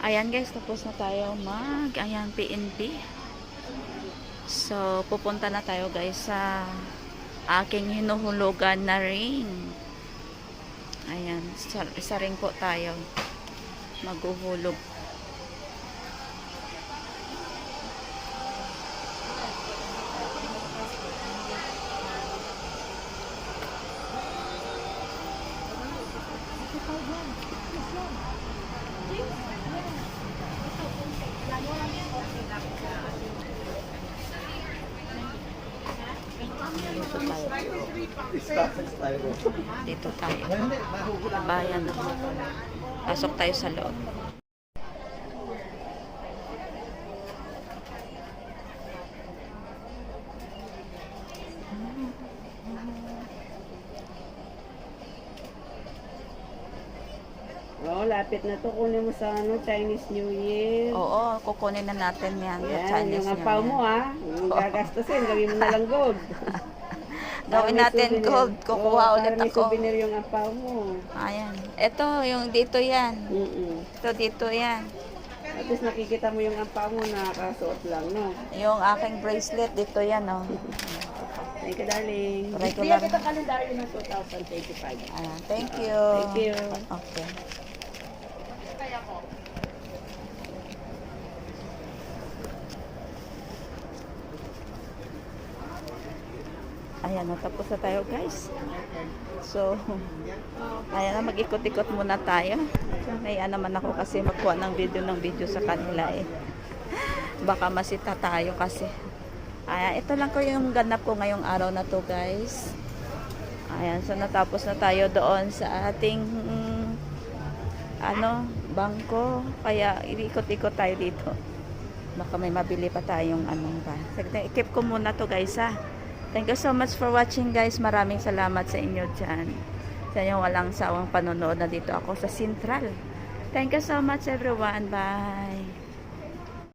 Ayan guys, tapos na tayo mag, ayan, PNP. So, pupunta na tayo guys sa aking hinuhulugan na ring. Ayan, isa, isa ring po tayo maghuhulog. Dito tayo. Dito tayo. Bayan. Pasok tayo sa loob. Oo, lapit na to. Kunin mo sa ano, Chinese New Year. Oo, kukunin na natin yan. Yan, Chinese yung New apaw mo ha. Yung gagastusin, gawin mo na lang gold. Gawin natin souvenir. gold. Kukuha Oo, ulit ako. souvenir yung apaw mo. Ayan. Ito, yung dito yan. Mm-mm. Ito, dito yan. At least nakikita mo yung apaw mo na kasuot lang, no? Yung aking bracelet, dito yan, oh. Thank you, darling. Regular. Bigyan kita kalendaryo ng 2025. Ayan. Thank you. Thank you. Okay. Ayan, natapos na tayo guys. So, ayan na, mag-ikot-ikot muna tayo. Naiya naman ako kasi magkuha ng video ng video sa kanila eh. Baka masita tayo kasi. Ayan, ito lang ko yung ganap ko ngayong araw na to guys. Ayan, so natapos na tayo doon sa ating mm, ano, bangko. Kaya iikot-ikot tayo dito. Baka may mabili pa tayong anong ba. Sige, Keep ko muna to guys ha. Thank you so much for watching guys. Maraming salamat sa inyo dyan. Sa inyong walang sawang panonood na dito ako sa Central. Thank you so much everyone. Bye.